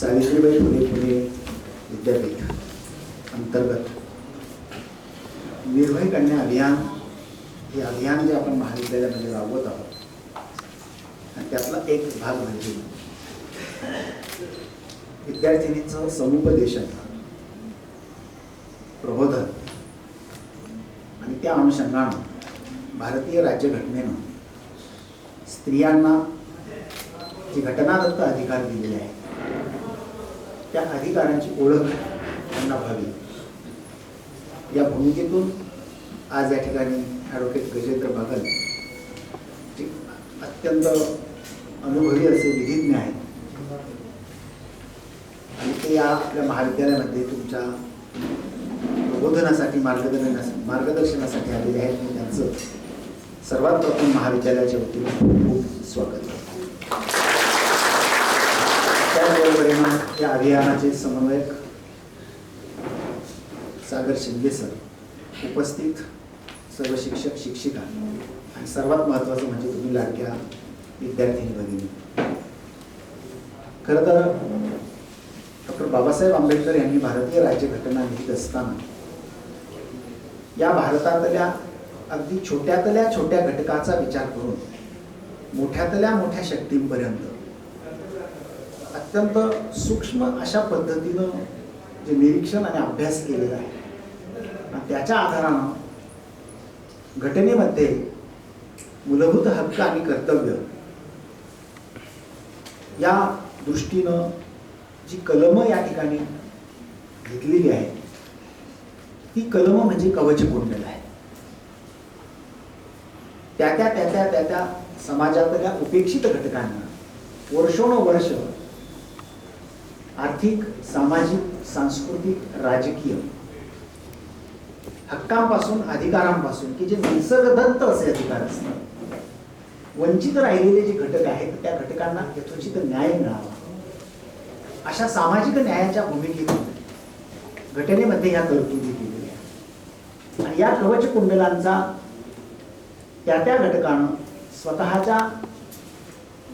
सावित्रीबाई फुले पुणे विद्यापीठ अंतर्गत निर्भय कन्या अभियान हे अभियान जे आपण महाविद्यालयामध्ये राबवत आहोत आणि त्यातला एक भाग म्हणजे विद्यार्थिनीचं समुपदेशन प्रबोधन आणि त्या अनुषंगानं भारतीय राज्यघटनेनं स्त्रियांना जे घटनादत्त अधिकार दिलेले आहेत त्या अधिकारांची ओळख त्यांना व्हावी. या भूमिकेतून आज या ठिकाणी ॲडव्होकेट गजेंद्र बागल जे अत्यंत अनुभवी असे विधिज्ञ आहेत. आणि ते या आपल्या महाविद्यालयामध्ये तुमच्या प्रबोधनासाठी मार्गदर्शना मार्गदर्शनासाठी आलेले आहेत. मी त्यांचं सर्वात प्रथम महाविद्यालयाच्या वतीने खूप स्वागत. करतो त्याचबरोबरीनं या अभियानाचे समन्वयक सागर शिंदे सर उपस्थित सर्व शिक्षक शिक्षिका आणि सर्वात महत्त्वाचं म्हणजे तुम्ही लाडक्या विद्यार्थिनी भगिनी. खरं तर डॉक्टर बाबासाहेब आंबेडकर यांनी भारतीय राज्यघटना लिहित असताना या भारतातल्या अगदी छोट्यातल्या छोट्या घटकाचा विचार करून मोठ्यातल्या मोठ्या शक्तींपर्यंत अत्यंत सूक्ष्म अशा पद्धतीनं जे निरीक्षण आणि अभ्यास केलेला आहे. आणि त्याच्या आधारानं घटनेमध्ये मूलभूत हक्क आणि कर्तव्य या दृष्टीनं जी कलमं या ठिकाणी घेतलेली आहे ती कलमं म्हणजे कवच कुंडल आहे. त्या त्या त्या त्या त्या त्या समाजातल्या उपेक्षित घटकांना वर्षोनवर्ष आर्थिक सामाजिक सांस्कृतिक राजकीय. हक्कांपासून अधिकारांपासून की जे निसर्गदत्त असे अधिकार असतात. वंचित राहिलेले जे घटक आहेत त्या घटकांना यथोचित न्याय मिळावा. अशा सामाजिक न्यायाच्या भूमिकेतून घटनेमध्ये ह्या तरतुदी केलेल्या आहेत. आणि या कवच कुंडलांचा त्या त्या घटकानं स्वतःच्या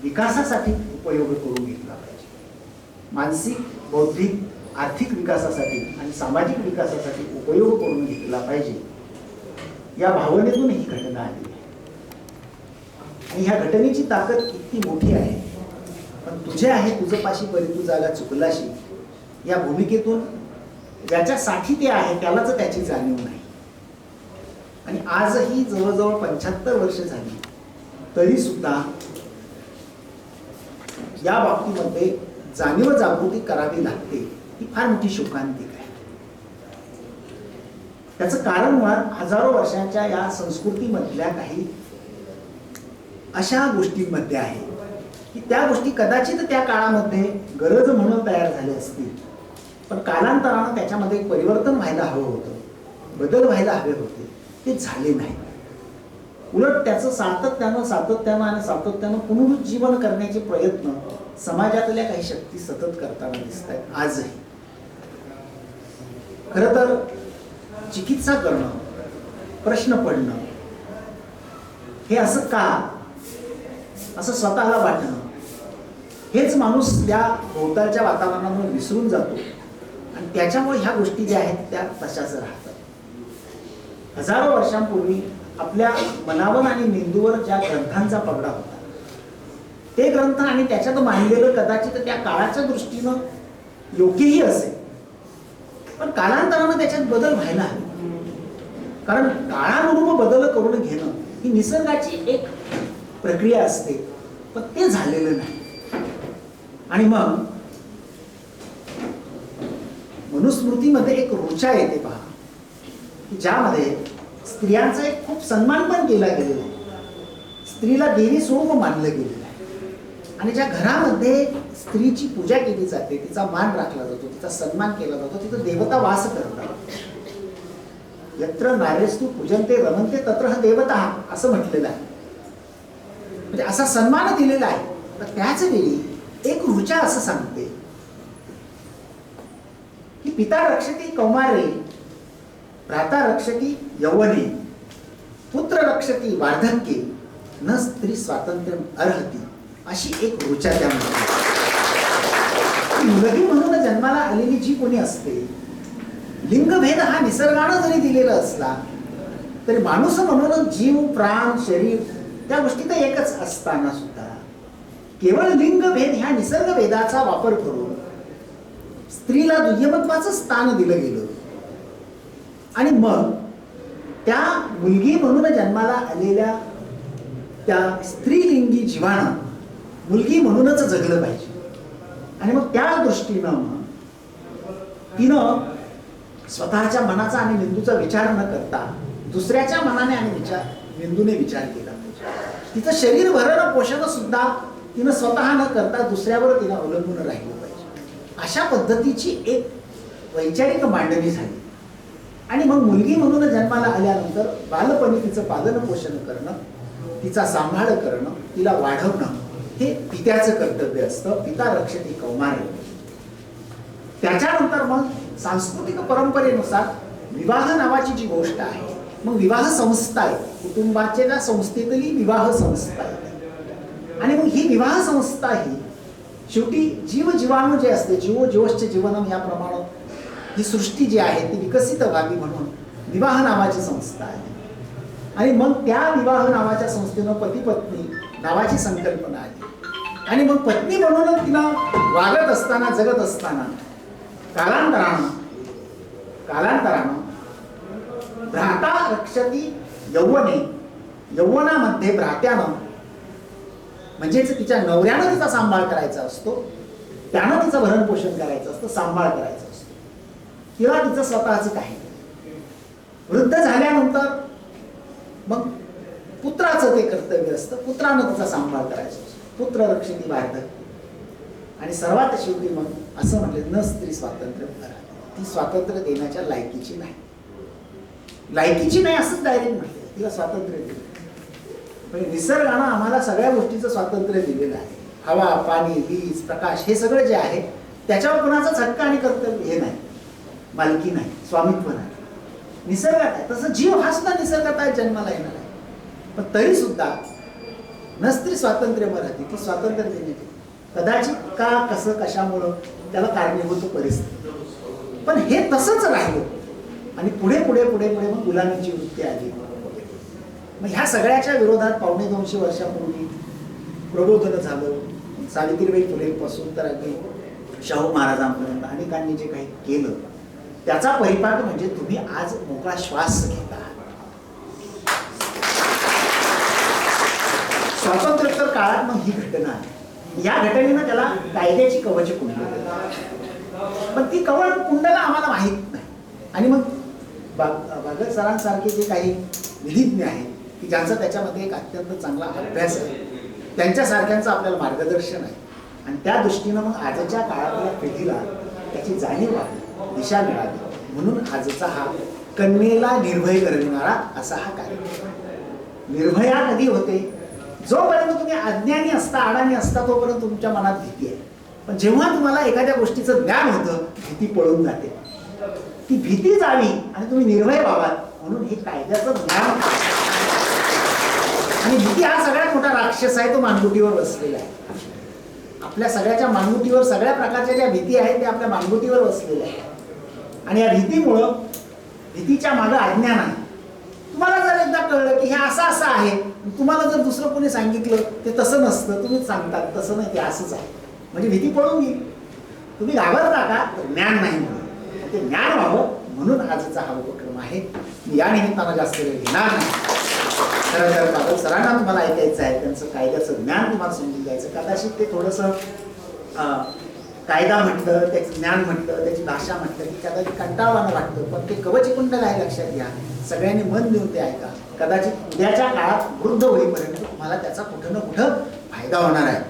विकासासाठी उपयोग करून घेतला पाहिजे. मानसिक बौद्धिक आर्थिक विकासासाठी आणि सामाजिक विकासासाठी उपयोग करून घेतला पाहिजे. या भावनेतून ही घटना आली. आणि ह्या घटनेची ताकद इतकी मोठी आहे? पण तुझे आहे तुझं पाशी परी तू जागा चुकलाशी या भूमिकेतून ज्याच्यासाठी ते आहे त्यालाच त्याची जाणीव नाही. आणि आजही जवळजवळ पंच्याहत्तर वर्ष झाली तरी सुद्धा या बाबतीमध्ये जाणीव जागृती करावी लागते ही फार मोठी शोकांतिक आहे. त्याचं कारण मुळात हजारो वर्षांच्या या संस्कृतीमधल्या काही अशा गोष्टींमध्ये आहे की त्या गोष्टी कदाचित त्या काळामध्ये गरज म्हणून तयार झाल्या असतील पण कालांतरानं त्याच्यामध्ये एक परिवर्तन व्हायला हवं होतं बदल व्हायला हवे होते ते झाले नाही. उलट त्याचं सातत्यानं सातत्यानं आणि सातत्यानं पुनरुज्जीवन करण्याचे प्रयत्न समाजातल्या काही शक्ती सतत करताना दिसत आहेत आजही. खरं तर चिकित्सा करणं प्रश्न पडणं हे असं का? असं स्वतःला वाटणं हेच माणूस त्या भोवतालच्या वातावरणामुळे विसरून जातो. आणि त्याच्यामुळे ह्या गोष्टी ज्या आहेत त्या तशाच राहतात. हजारो वर्षांपूर्वी आपल्या मनावर आणि मेंदूवर ज्या ग्रंथांचा पगडा होता ते ग्रंथ आणि त्याच्यात मांडलेलं कदाचित त्या काळाच्या दृष्टीनं योग्यही असेल. पण कालांतरानं त्याच्यात बदल व्हायला हवे. कारण काळानुरूप बदल करून घेणं ही निसर्गाची एक प्रक्रिया असते पण ते झालेलं नाही. आणि मग मनुस्मृतीमध्ये एक रोचा येते पहा की ज्यामध्ये स्त्रियांचा एक खूप सन्मान पण केला गेलेला आहे. स्त्रीला देवी स्वरूप मानलं गेलं. आणि ज्या घरामध्ये स्त्रीची पूजा केली जाते तिचा मान राखला जातो तिचा सन्मान केला जातो तिथं देवता वास करतात. यत्र नारेस्तू पूजनते रमनते तत्र हा देवता असं म्हटलेलं आहे. म्हणजे असा सन्मान दिलेला आहे. तर त्याच वेळी एक ऋचा असं सांगते. की पिता रक्षती कौमारे भ्राता रक्षती यवने पुत्र रक्षती वार्धक्ये न स्त्री स्वातंत्र्य अर्हती. अशी एक ऋचा त्यामध्ये मुलगी म्हणून जन्माला आलेली जी कोणी असते लिंगभेद हा निसर्गानं जरी दिलेला असला तरी माणूस म्हणून जीव प्राण शरीर त्या गोष्टी तर एकच असताना सुद्धा. केवळ लिंगभेद ह्या निसर्ग भेदाचा वापर करून स्त्रीला दुय्यमत्वाचं स्थान दिलं गेलं. आणि मग त्या मुलगी म्हणून जन्माला आलेल्या त्या स्त्रीलिंगी जीवाणं मुलगी म्हणूनच जगलं पाहिजे. आणि मग त्या दृष्टीनं मग तिनं स्वतःच्या मनाचा आणि मेंदूचा विचार न करता दुसऱ्याच्या मनाने आणि विचार मेंदूने विचार केला पाहिजे. तिचं शरीर भरणं पोषण सुद्धा तिनं स्वतः न करता दुसऱ्यावर तिनं अवलंबून राहिलं पाहिजे. अशा पद्धतीची एक वैचारिक मांडणी झाली. आणि मग मुलगी म्हणून जन्माला आल्यानंतर बालपणी तिचं पालन पोषण करणं तिचा सांभाळ करणं तिला वाढवणं हे पित्याचं कर्तव्य असतं. पिता रक्षते कौमार. त्याच्यानंतर मग सांस्कृतिक परंपरेनुसार विवाह नावाची जी गोष्ट आहे मग विवाह संस्था आहे. कुटुंबाच्या त्या संस्थेतली विवाह संस्था आहे. आणि मग ही विवाह संस्था ही शेवटी जीव जीवाणू जे असते जीव जीवश्च जीवनम याप्रमाणे ही सृष्टी जी आहे ती विकसित व्हावी म्हणून विवाह नावाची संस्था आहे. आणि मग त्या विवाह नावाच्या संस्थेनं पती पत्नी नावाची संकल्पना आली आणि मग पत्नी म्हणून तिला वागत असताना जगत असताना कालांतरानं कालांतरानं भ्राता रक्षती यौवने यौवनामध्ये भ्रात्यानं म्हणजेच तिच्या नवऱ्यानं तिचा सांभाळ करायचा असतो त्यानं तिचं भरण पोषण करायचं असतं सांभाळ करायचं असतो किंवा तिचं स्वतःचं काही नाही. वृद्ध झाल्यानंतर मग पुत्राचं ते कर्तव्य असतं पुत्रानं तिचा सांभाळ करायचा पुत्र रक्षिणी वार्धक आणि सर्वात शेवटी मग असं म्हटलं न स्त्री स्वातंत्र्य करा. ती स्वातंत्र्य देण्याच्या लायकीची नाही. लायकीची नाही असंच डायरेक्ट म्हटलं. तिला स्वातंत्र्य दिलं. म्हणजे निसर्गानं आम्हाला सगळ्या गोष्टीचं स्वातंत्र्य दिलेलं आहे. हवा पाणी वीज प्रकाश हे सगळं जे आहे त्याच्यावर कोणाचा हक्क आणि कर्तव्य हे नाही. मालकी नाही. स्वामित्व नाही. निसर्गात आहे. तसं जीव हा सुद्धा निसर्गात आहे जन्माला येणार आहे. पण तरी सुद्धा नसती स्वातंत्र्य मराठी ती स्वातंत्र्य देण्याची कदाचित का कसं कशामुळं त्याला कारणीभूत परिस्थिती. पण हे तसंच राहिलं. आणि पुढे पुढे पुढे पुढे मग गुलामीची वृत्ती आली. मग ह्या सगळ्याच्या विरोधात पावणे दोनशे वर्षापूर्वी प्रबोधन झालं. सावित्रीबाई फुलेपासून तर अगदी शाहू महाराजांपर्यंत अनेकांनी जे काही केलं त्याचा परिपाक म्हणजे तुम्ही आज मोकळा श्वास घेता. स्वातंत्र्योत्तर काळात मग ही घटना आहे या घटनेनं त्याला कायद्याची कवच कुंडली पण ती कवच कुंडला आम्हाला माहीत नाही. आणि मग बाग बागल सरांसारखे जे काही विधिज्ञ आहेत की ज्यांचा त्याच्यामध्ये एक अत्यंत चांगला अभ्यास आहे त्यांच्यासारख्यांचं आपल्याला मार्गदर्शन आहे. आणि त्या दृष्टीनं मग आजच्या काळातल्या पिढीला त्याची जाणीव व्हावी दिशा मिळावी. म्हणून आजचा हा कन्येला निर्भय करणारा असा हा कार्यक्रम. निर्भया कधी होते? जोपर्यंत तुम्ही अज्ञानी असता अडाणी असता तोपर्यंत तुमच्या मनात भीती आहे. पण जेव्हा तुम्हाला एखाद्या गोष्टीचं ज्ञान होतं भीती पळून जाते. ती भीती जावी आणि तुम्ही निर्भय व्हावात म्हणून हे कायद्याचं ज्ञान आणि भीती हा सगळ्यात मोठा राक्षस आहे तो मानगुटीवर बसलेला आहे. आपल्या सगळ्याच्या मानगुटीवर सगळ्या प्रकारच्या ज्या भीती आहेत त्या आपल्या मानगुटीवर बसलेल्या आहेत. आणि या भीतीमुळं भीतीच्या मागं अज्ञान आहे. तुम्हाला जर एकदा कळलं की हे असं असं आहे तुम्हाला जर दुसरं कोणी सांगितलं ते तसं नसतं तुम्हीच सांगतात तसं नाही ते असंच आहे. म्हणजे भीती पळून येईल तुम्ही घाबरता का? तर ज्ञान नाही म्हणून. ते ज्ञान व्हावं म्हणून आजचा हा उपक्रम आहे. मी या निमित्तानं जास्त वेळ घेणार नाही. खरं तर बाबा सरांना तुम्हाला ऐकायचं आहे त्यांचं कायद्याचं ज्ञान तुम्हाला समजून घ्यायचं कदाचित ते थोडंसं कायदा म्हटलं त्याचं ज्ञान म्हटलं त्याची भाषा म्हटलं की कदाचित कंटाळवानं वाटतं. पण ते कवच कुंडल आहे लक्षात घ्या. सगळ्यांनी मन देऊन ते ऐका. कदाचित उद्याच्या काळात वृद्ध होईपर्यंत तुम्हाला त्याचा कुठं ना कुठं फायदा होणार आहे.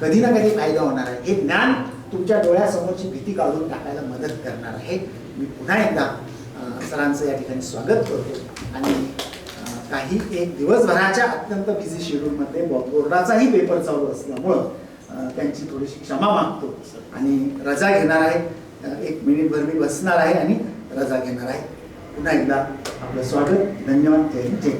कधी ना कधी फायदा होणार आहे. हे ज्ञान तुमच्या डोळ्यासमोरची भीती काढून टाकायला मदत करणार आहे. मी पुन्हा एकदा सरांचं या ठिकाणी स्वागत करतो. आणि काही एक दिवसभराच्या अत्यंत बिझी शेड्यूलमध्ये बो- बोर्डाचाही पेपर चालू असल्यामुळं त्यांची थोडीशी क्षमा मागतो. आणि रजा घेणार आहे. एक मिनिटभर मी बसणार आहे आणि रजा घेणार आहे. पुन्हा एकदा आपलं स्वागत. धन्यवाद. जय जय